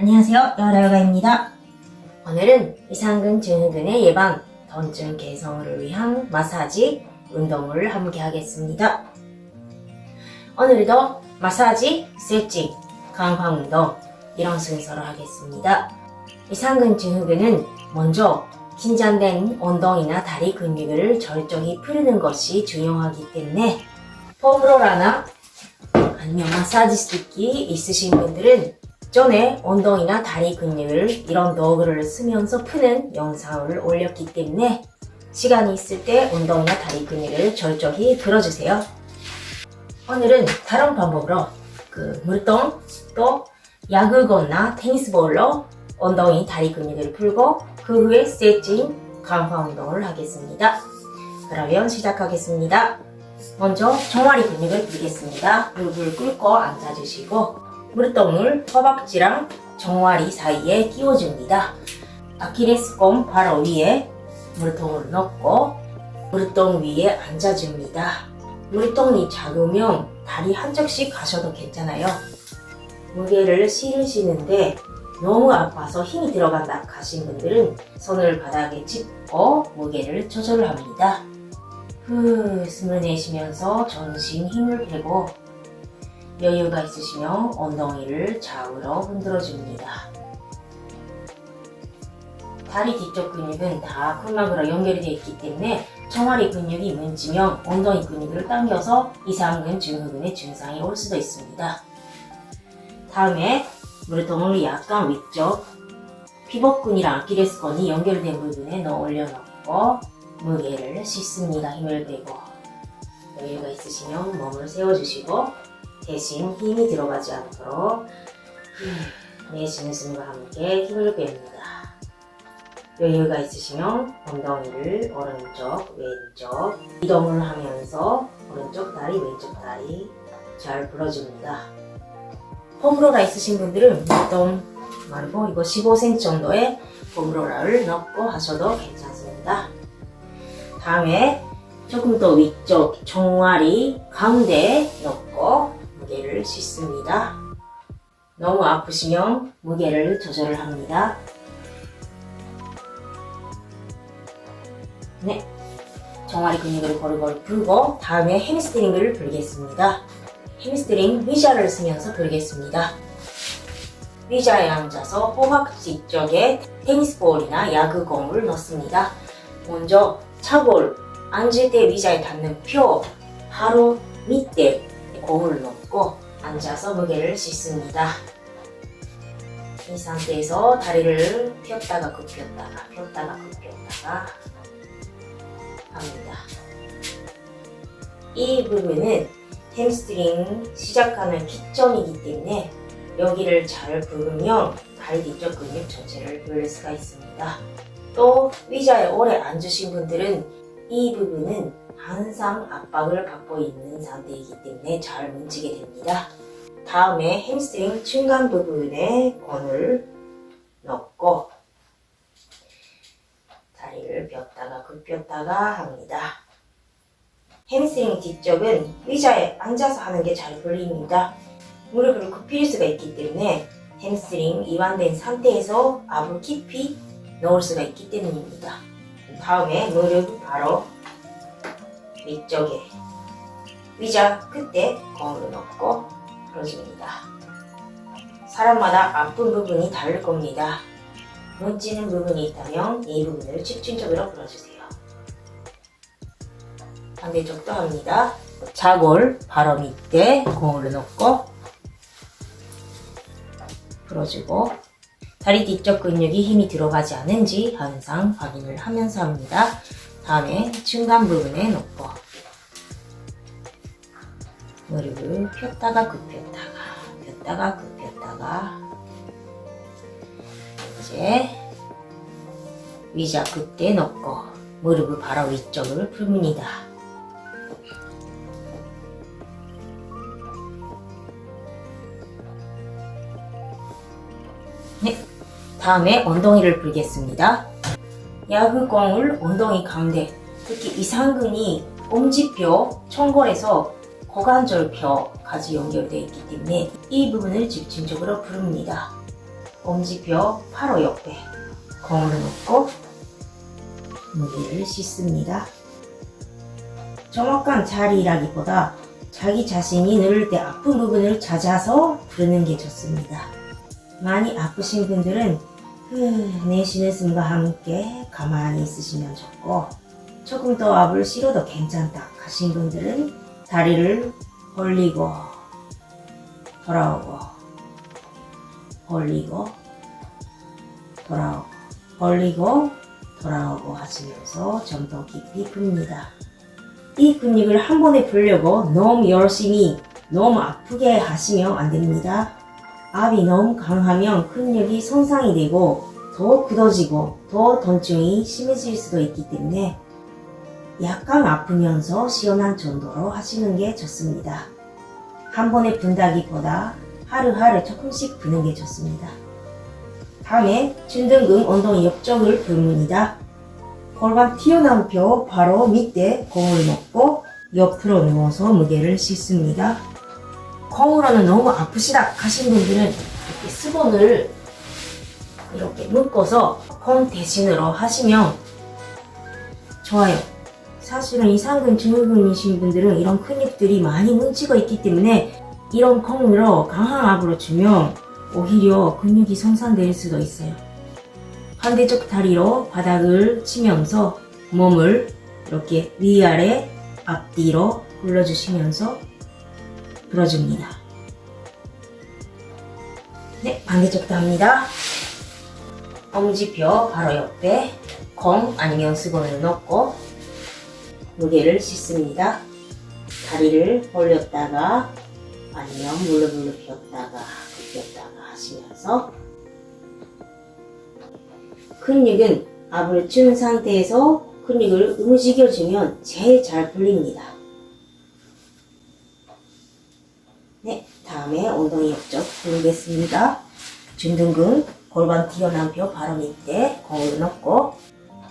안녕하세요. 여라요가입니다. 오늘은 이상근 증후군의 예방, 통증 개선을 위한 마사지 운동을 함께 하겠습니다. 오늘도 마사지, 스트레칭, 강화 운동 이런 순서로 하겠습니다. 이상근 증후군은 먼저 긴장된 엉덩이나 다리 근육을 절정히 풀는 것이 중요하기 때문에 폼롤러나 아니면 마사지 스틱이 있으신 분들은 전에 엉덩이나 다리 근육을 이런 도구를 쓰면서 푸는 영상을 올렸기 때문에 시간이 있을 때 엉덩이나 다리 근육을 절정히 풀어주세요. 오늘은 다른 방법으로 그 물동 또 야구공이나 테니스볼로 엉덩이 다리 근육을 풀고 그 후에 스트레칭 강화 운동을 하겠습니다. 그러면 시작하겠습니다. 먼저 종아리 근육을 풀겠습니다. 무릎을 꿇고 앉아주시고 무릎동을 허벅지랑 종아리 사이에 끼워줍니다. 아킬레스건 바로 위에 무릎통을 넣고 무릎동 위에 앉아줍니다. 무릎통이 작으면 다리 한쪽씩 가셔도 괜찮아요. 무게를 실으시는데 너무 아파서 힘이 들어간다 하신 분들은 손을 바닥에 짚고 무게를 조절을 합니다. 후, 숨을 내쉬면서 전신 힘을 빼고 여유가 있으시면 엉덩이를 좌우로 흔들어줍니다. 다리 뒤쪽 근육은 다 근막으로 연결이 되어 있기 때문에 종아리 근육이 뭉치면 엉덩이 근육을 당겨서 이상근 증후군의 증상이 올 수도 있습니다. 다음에 무릎통을 약간 위쪽 피복근이랑 아킬레스건이 연결된 부분에 넣어 올려놓고 무게를 씻습니다. 힘을 빼고 여유가 있으시면 몸을 세워주시고 대신 힘이 들어가지 않도록 내쉬는 숨과 함께 힘을 뺍니다. 여유가 있으시면 엉덩이를 오른쪽, 왼쪽 이동을 하면서 오른쪽 다리, 왼쪽 다리 잘 풀어줍니다. 폼롤러 있으신 분들은 보통 말고 이거 15cm 정도의 폼롤러를 넣고 하셔도 괜찮습니다. 다음에 조금 더 위쪽 종아리 가운데 넣고 무게를 씻습니다. 너무 아프시면 무게를 조절을 합니다. 네. 종아리 근육을 고루고루 풀고 다음에 햄스트링을 풀겠습니다. 햄스트링 위자를 쓰면서 풀겠습니다. 위자에 앉아서 허벅지 쪽에 테니스볼이나 야구공을 넣습니다. 먼저 차볼 앉을 때 위자에 닿는 표 바로 밑에 공을 넣 고 앉아서 무게를 씻습니다. 이 상태에서 다리를 폈다가 굽혔다가 폈다가 굽혔다가 합니다. 이 부분은 햄스트링 시작하는 기점이기 때문에 여기를 잘 부르면 다리 뒤쪽 근육 전체를 부를 수가 있습니다. 또 의자에 오래 앉으신 분들은 이 부분은 항상 압박을 받고 있는 상태이기 때문에 잘 뭉치게 됩니다. 다음에 햄스트링 중간 부분에 권을 넣고 다리를 폈다가 굽혔다가 합니다. 햄스트링 뒤쪽은 의자에 앉아서 하는 게 잘 풀립니다. 무릎을 굽힐 수가 있기 때문에 햄스트링 이완된 상태에서 압을 깊이 넣을 수가 있기 때문입니다. 다음에 무릎 바로 위쪽에 의자 끝에 공을 넣고 풀어줍니다. 사람마다 아픈 부분이 다를 겁니다. 뭉치는 부분이 있다면 이 부분을 집중적으로 풀어주세요. 반대쪽도 합니다. 자골 바로 밑에 공을 넣고 풀어주고 다리 뒤쪽 근육이 힘이 들어가지 않은지 항상 확인을 하면서 합니다. 다음에 중간 부분에 놓고 무릎을 폈다가 굽혔다가 폈다가 굽혔다가 이제 위자 끝에 놓고 무릎을 바로 위쪽을 풀립니다. 네, 다음에 엉덩이를 풀겠습니다. 야구공을 엉덩이 가운데, 특히 이상근이 엄지뼈, 청골에서 고관절뼈까지 연결되어 있기 때문에 이 부분을 집중적으로 풀습니다. 엄지뼈 바로 옆에 거울을 놓고 무게를 씻습니다. 정확한 자리라기보다 자기 자신이 누를 때 아픈 부분을 찾아서 부르는 게 좋습니다. 많이 아프신 분들은 후, 내쉬는 숨과 함께 가만히 있으시면 좋고 조금 더 압을 실어도 괜찮다 하신 분들은 다리를 벌리고 돌아오고 벌리고 돌아오고 벌리고 돌아오고 하시면서 좀 더 깊이 풉니다. 이 근육을 한 번에 풀려고 너무 열심히 너무 아프게 하시면 안 됩니다. 압이 너무 강하면 근육이 손상이 되고 더 굳어지고 더 통증이 심해질 수도 있기 때문에 약간 아프면서 시원한 정도로 하시는 게 좋습니다. 한 번에 푼다기보다 하루하루 조금씩 푸는 게 좋습니다. 다음에 중등근 엉덩이 옆쪽을 불문이다. 골반 튀어나온 뼈 바로 밑에 공을 놓고 옆으로 누워서 무게를 씻습니다. 콩으로는 너무 아프시다 하신 분들은 이렇게 수건을 이렇게 묶어서 콩 대신으로 하시면 좋아요. 사실은 이상근 증후군이신 분들은 이런 근육들이 많이 뭉치고 있기 때문에 이런 콩으로 강한 압으로 주면 오히려 근육이 손상될 수도 있어요. 반대쪽 다리로 바닥을 치면서 몸을 이렇게 위아래 앞뒤로 굴러주시면서 불어줍니다. 네, 반대쪽도 합니다. 엄지뼈 바로 옆에 콩 아니면 수건을 넣고 무게를 씻습니다. 다리를 벌렸다가 아니면 물르물르 폈다가 굽혔다가 하시면서 근육은 압을 준 상태에서 근육을 움직여주면 제일 잘 풀립니다. 다음에 엉덩이 옆쪽 풀겠습니다. 중등근, 골반 튀어나온 뼈 바로 밑에 거울 넣고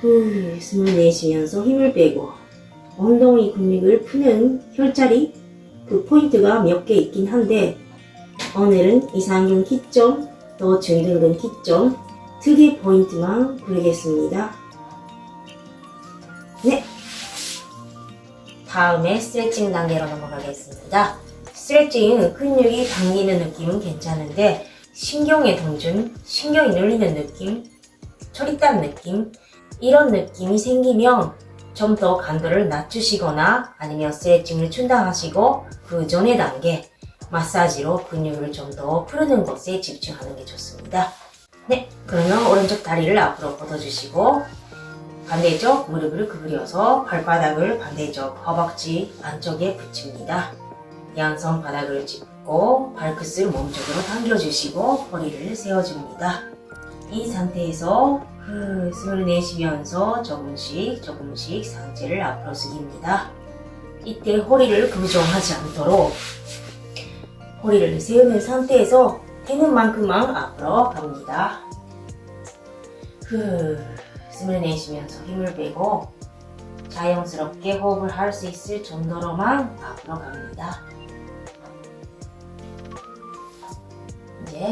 후, 숨을 내쉬면서 힘을 빼고 엉덩이 근육을 푸는 혈자리 그 포인트가 몇 개 있긴 한데 오늘은 이상근 기점 또 중등근 기점 특이 포인트만 부르겠습니다. 네. 다음에 스트레칭 단계로 넘어가겠습니다. 스트레칭은 근육이 당기는 느낌은 괜찮은데 신경의 동준, 신경이 눌리는 느낌, 초릿단 느낌 이런 느낌이 생기면 좀더 간도를 낮추시거나 아니면 스트레칭을 충당하시고 그 전의 단계 마사지로 근육을 좀 더 푸르는 것에 집중하는 게 좋습니다. 네, 그러면 오른쪽 다리를 앞으로 뻗어주시고 반대쪽 무릎을 구부려서 발바닥을 반대쪽 허벅지 안쪽에 붙입니다. 양손 바닥을 짚고 발끝을 몸쪽으로 당겨주시고 허리를 세워줍니다. 이 상태에서 후, 숨을 내쉬면서 조금씩 조금씩 상체를 앞으로 숙입니다. 이때 허리를 부정하지 않도록 허리를 세우는 상태에서 되는 만큼만 앞으로 갑니다. 후, 숨을 내쉬면서 힘을 빼고 자연스럽게 호흡을 할 수 있을 정도로만 앞으로 갑니다.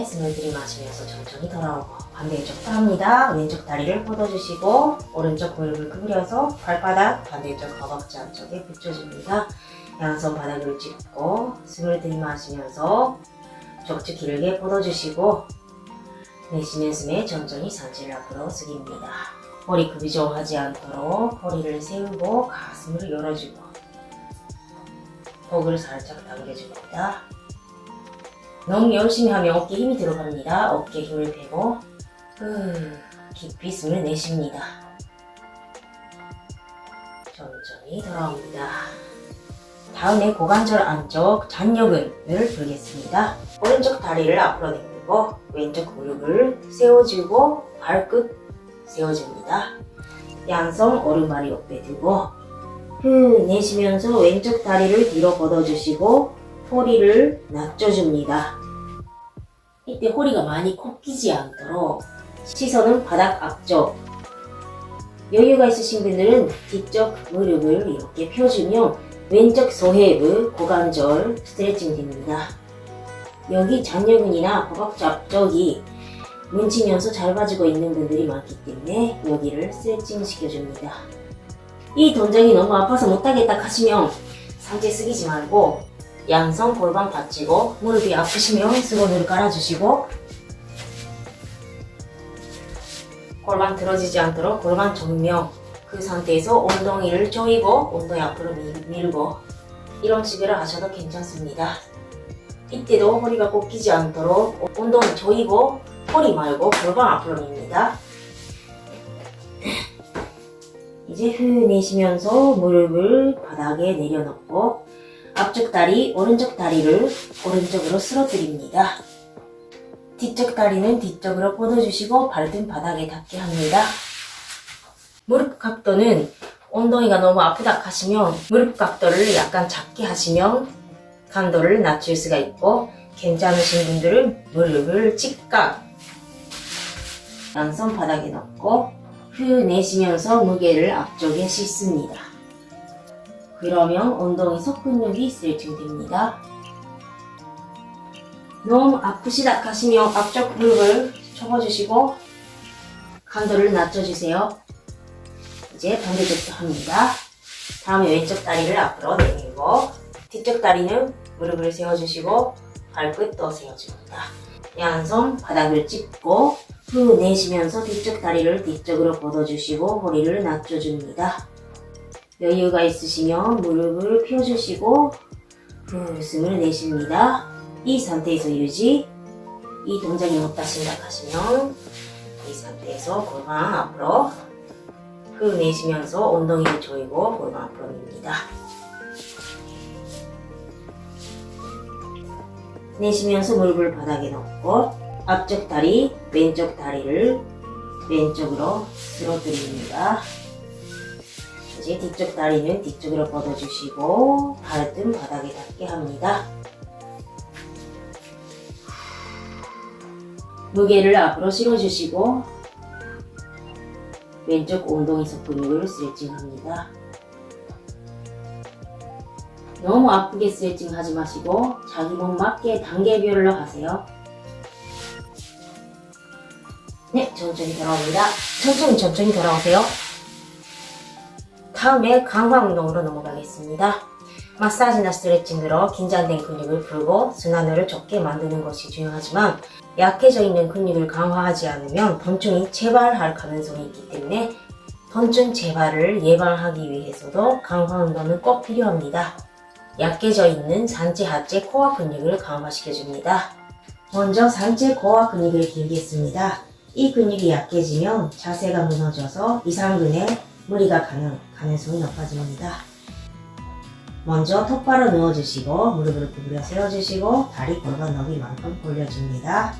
숨을 들이마시면서 천천히 돌아오고 반대쪽도 합니다. 왼쪽 다리를 뻗어주시고 오른쪽 무릎을 구부려서 발바닥 반대쪽 허벅지 안쪽에 붙여줍니다. 양손 바닥을 짚고 숨을 들이마시면서 척추 길게 뻗어주시고 내쉬는 숨에 천천히 상체를 앞으로 숙입니다. 허리 구비정하지 않도록 허리를 세우고 가슴을 열어주고 목을 살짝 당겨줍니다. 너무 열심히 하면 어깨 힘이 들어갑니다. 어깨 힘을 빼고 후, 깊이 숨을 내쉽니다. 천천히 돌아옵니다. 다음에 고관절 안쪽 잔여근을 풀겠습니다. 오른쪽 다리를 앞으로 내밀고 왼쪽 무릎을 세워주고 발끝 세워줍니다. 양손 오른발이 옆에 두고 후 내쉬면서 왼쪽 다리를 뒤로 걷어주시고 허리를 낮춰줍니다. 이때 허리가 많이 꺾이지 않도록 시선은 바닥 앞쪽 여유가 있으신 분들은 뒤쪽 무릎을 이렇게 펴주면 왼쪽 소해부 고관절 스트레칭 됩니다. 여기 잔여근이나 허벅지 앞쪽이 뭉치면서 잘 빠지고 있는 분들이 많기 때문에 여기를 스트레칭 시켜줍니다. 이 동작이 너무 아파서 못하겠다 하시면 상체 숙이지 말고 양손 골반 받치고 무릎이 아프시면 수건으로 깔아주시고 골반 들어지지 않도록 골반 정면 그 상태에서 엉덩이를 조이고 엉덩이 앞으로 밀- 밀고 이런 식으로 하셔도 괜찮습니다. 이때도 허리가 꺾이지 않도록 엉덩이 조이고 허리 말고 골반 앞으로 밉니다. 이제 후 내쉬면서 무릎을 바닥에 내려놓고 앞쪽 다리, 오른쪽 다리를 오른쪽으로 쓸어드립니다. 뒤쪽 다리는 뒤쪽으로 뻗어주시고 발등 바닥에 닿게 합니다. 무릎 각도는 엉덩이가 너무 아프다 하시면 무릎 각도를 약간 작게 하시면 강도를 낮출 수가 있고 괜찮으신 분들은 무릎을 직각 양손 바닥에 넣고 후 내쉬면서 무게를 앞쪽에 싣습니다. 그러면 엉덩이 속근육이 스트레칭 됩니다. 너무 아프시다 하시면 앞쪽 무릎을 접어주시고 강도를 낮춰주세요. 이제 반대쪽도 합니다. 다음에 왼쪽 다리를 앞으로 내밀고 뒤쪽 다리는 무릎을 세워주시고 발끝도 세워줍니다. 양손 바닥을 짚고 후 내쉬면서 뒤쪽 다리를 뒤쪽으로 뻗어주시고 허리를 낮춰줍니다. 여유가 있으시면 무릎을 펴주시고 후 숨을 내쉽니다. 이 상태에서 유지 이 동작이 못 하신다 하시면 이 상태에서 골반 앞으로 후 내쉬면서 엉덩이를 조이고 골반 앞으로 밉니다. 내쉬면서 무릎을 바닥에 넣고 앞쪽 다리, 왼쪽 다리를 왼쪽으로 쓸어드립니다. 이제 뒤쪽 다리는 뒤쪽으로 뻗어주시고 발등 바닥에 닿게 합니다. 무게를 앞으로 실어주시고 왼쪽 엉덩이 속 근육을 스트레칭합니다. 너무 아프게 스트레칭 하지 마시고 자기 몸 맞게 단계별로 하세요. 네, 천천히 돌아옵니다. 천천히 천천히 돌아오세요. 다음에 강화 운동으로 넘어가겠습니다. 마사지나 스트레칭으로 긴장된 근육을 풀고 순환을 좋게 만드는 것이 중요하지만 약해져 있는 근육을 강화하지 않으면 통증이 재발할 가능성이 있기 때문에 통증 재발을 예방하기 위해서도 강화 운동은 꼭 필요합니다. 약해져 있는 상체 하체 코어 근육을 강화시켜줍니다. 먼저 상체 코어 근육을 길겠습니다. 이 근육이 약해지면 자세가 무너져서 이상근에 무리가 가는 가능성이 높아집니다. 먼저 똑바로 누워주시고 무릎을 구부려 세워주시고 다리 골반 너비만큼 벌려줍니다.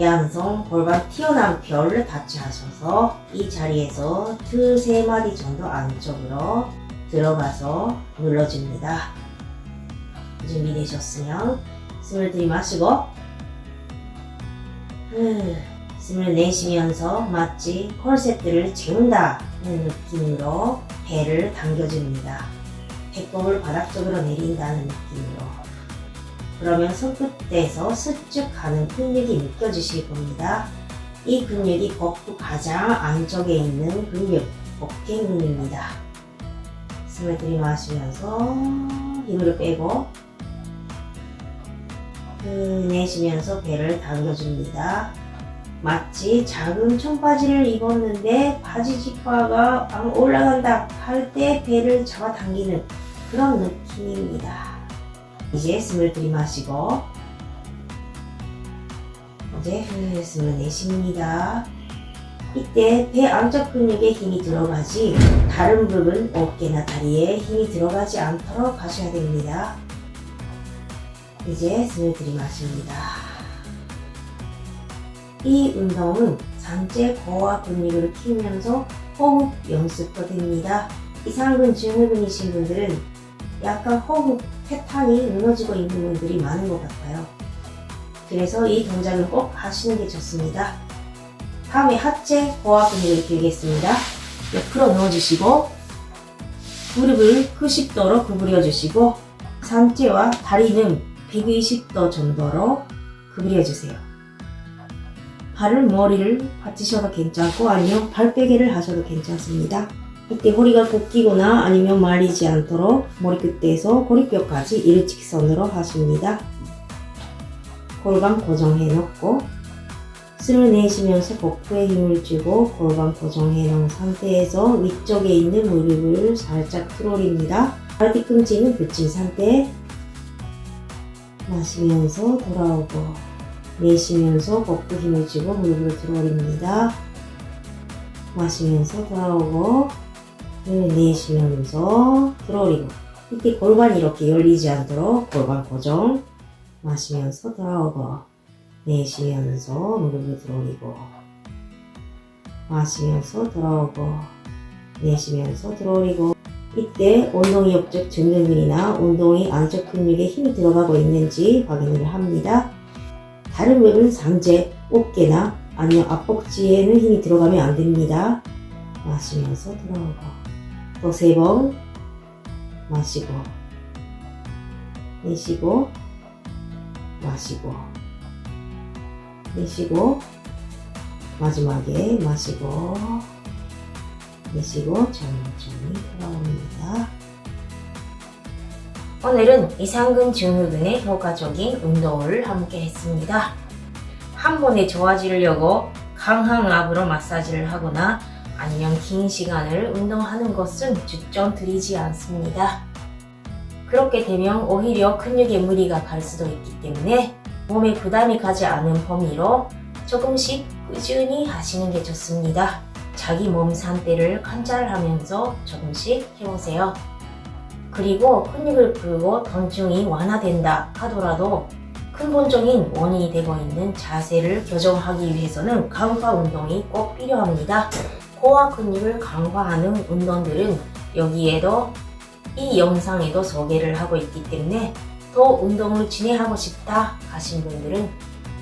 양손 골반 튀어나온 별 닿지 하셔서 이 자리에서 두세 마디 정도 안쪽으로 들어가서 눌러줍니다. 준비되셨으면 숨을 들이마시고 후, 숨을 내쉬면서 마치 콜세트를 재운다 는 느낌으로 배를 당겨줍니다. 배꼽을 바닥 쪽으로 내린다는 느낌으로 그러면 손끝에서 수축하는 근육이 느껴지실 겁니다. 이 근육이 복부 가장 안쪽에 있는 근육, 어깨 근육입니다. 숨을 들이마시면서 힘을 빼고 후 내쉬면서 배를 당겨줍니다. 마치 작은 청바지를 입었는데 바지 안 올라간다 할 때 배를 잡아당기는 그런 느낌입니다. 이제 숨을 들이마시고 이제 후 숨을 내쉽니다. 이때 배 안쪽 근육에 힘이 들어가지 다른 부분 어깨나 다리에 힘이 들어가지 않도록 하셔야 됩니다. 이제 숨을 들이마십니다. 이 운동은 상체 고와 근육을 키우면서 호흡 연습도 됩니다. 이상근 증후군이신 분들은 약간 호흡 패턴이 무너지고 있는 분들이 많은 것 같아요. 그래서 이 동작을 꼭 하시는 게 좋습니다. 다음에 하체 고와 근육을 길겠습니다. 옆으로 누워주시고 무릎을 90도로 구부려 주시고 상체와 다리는 120도 정도로 구부려 주세요. 발을 머리를 받치셔도 괜찮고 아니면 발베개를 하셔도 괜찮습니다. 이때 허리가 꺾이거나 아니면 말리지 않도록 머리 끝에서 고리뼈까지 일직선으로 하십니다. 골반 고정해 놓고 숨을 내쉬면서 복부에 힘을 주고 골반 고정해 놓은 상태에서 위쪽에 있는 무릎을 살짝 틀어올립니다. 발 뒤꿈치는 붙인 상태 마시면서 돌아오고 내쉬면서 복부 힘을 주고 무릎을 들어올립니다. 마시면서 돌아오고 내쉬면서 들어올리고 이때 골반이 이렇게 열리지 않도록 골반 고정 마시면서 돌아오고 내쉬면서 무릎을 들어올리고 마시면서 돌아오고 내쉬면서 들어올리고 이때 운동이 옆쪽 중등근이나 운동이 안쪽 근육에 힘이 들어가고 있는지 확인을 합니다. 다른 부분 상체, 어깨나 아니면 앞벅지에는 힘이 들어가면 안 됩니다. 마시면서 들어오고. 또 세 번 마시고. 내쉬고 마시고. 내쉬고 마지막에 마시고. 내쉬고 천천히 오늘은 이상근 증후군의 효과적인 운동을 함께 했습니다. 한 번에 좋아지려고 강한 압으로 마사지를 하거나 아니면 긴 시간을 운동하는 것은 추천드리지 않습니다. 그렇게 되면 오히려 근육에 무리가 갈 수도 있기 때문에 몸에 부담이 가지 않은 범위로 조금씩 꾸준히 하시는 게 좋습니다. 자기 몸 상태를 관찰하면서 조금씩 해보세요. 그리고 근육을 풀고 통증이 완화된다 하더라도 근본적인 원인이 되고 있는 자세를 교정하기 위해서는 강화 운동이 꼭 필요합니다. 코어 근육을 강화하는 운동들은 여기에도 이 영상에도 소개를 하고 있기 때문에 더 운동을 진행하고 싶다 하신 분들은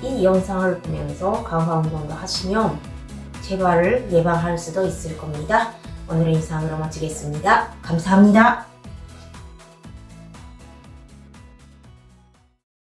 이 영상을 보면서 강화 운동도 하시면 재발을 예방할 수도 있을 겁니다. 오늘은 이상으로 마치겠습니다. 감사합니다.